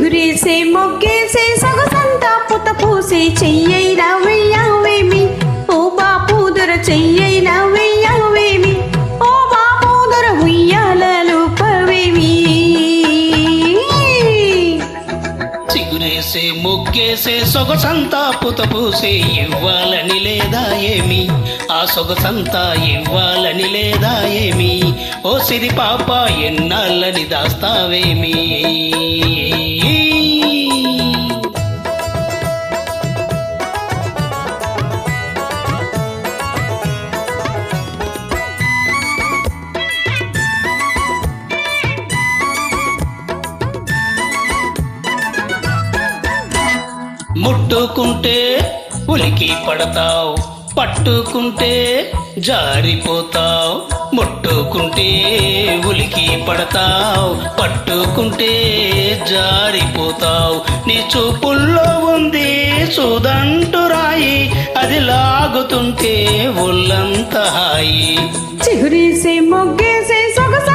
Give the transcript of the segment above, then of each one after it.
గురేసే మొగ్గేసే సొగసంతా పుత పూసే చెయ్యైన వెయ్యవేమి? ఓ బాపూదర చెయ్యైన వెయ్యవేమి? ఓ బాపు దొర ఉయ్యాలలు పవేమి చిగురేసే ముగ్గేసే సొగసంతా పుతపూసే ఇవ్వాలని లేదా ఏమి? ఆ సొగసంతా ఇవ్వాలని లేదా ఏమి? ఓ సిరి పాప ఎన్నాళ్ళని దాస్తావేమి? ముట్టుకుంటే ఉలికి పడతావు పట్టుకుంటే జారిపోతావు. ముట్టుకుంటే ఉలికి పడతావు పట్టుకుంటే జారిపోతావు. నీ చూపుల్లో ఉంది చూదంటు రాయి అది లాగుతుంటే ఒళ్ళంత హాయి. చిగురీసి మొగ్గేసి సొగసంతా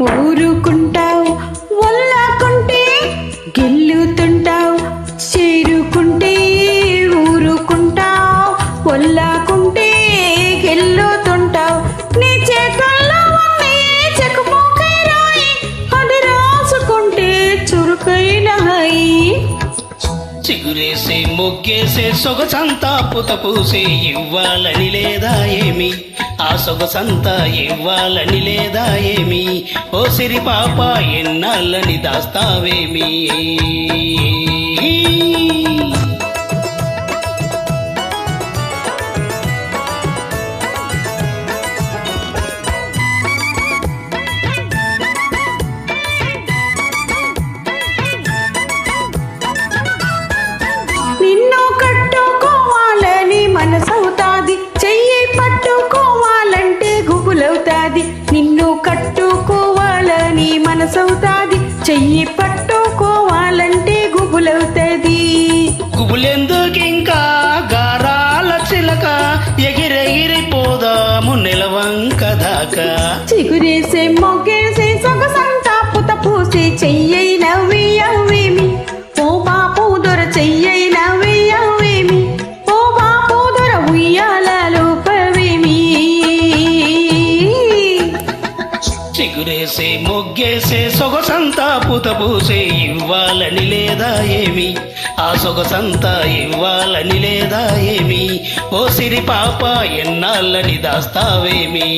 ఊరుకుంటావు వల్లాకుంటే గెల్లుతుంటావు చేరుకుంటే ఊరుకుంటావు వల్లాకుంటే గెల్లుతుంటావు. నీ చేతుల్లో చెక్కుపోకై రాయి అది రాసుకుంటే చురుకైన చిగురేసే మొగ్గేసే సొగసంతా పుతపూసే ఇవ్వాలని లేదా ఏమి? ఆ సొగసంతా ఇవ్వాలని లేదా ఏమి? ఓ సిరి పాప ఎన్నాళ్ళని దాస్తావేమి? పట్టుకోవాలంటే గుబులవుతాది. గుబులెందుకింకా? గారాల చిలక ఎగిరెగిరిపోదాము నిలవంక దాకా. చిగురేసే మొగ్గేసే సొగసంతా పుత పూసే చెయ్యైన ఎగురేసే మొగ్గేసే సొగసంతా పుతపూసే ఇవ్వాలని లేదా ఏమి? ఆ సొగసంతా ఇవ్వాలని లేదా ఏమి? ఓ సిరి పాప ఎన్నాళ్ళని దాస్తావేమి?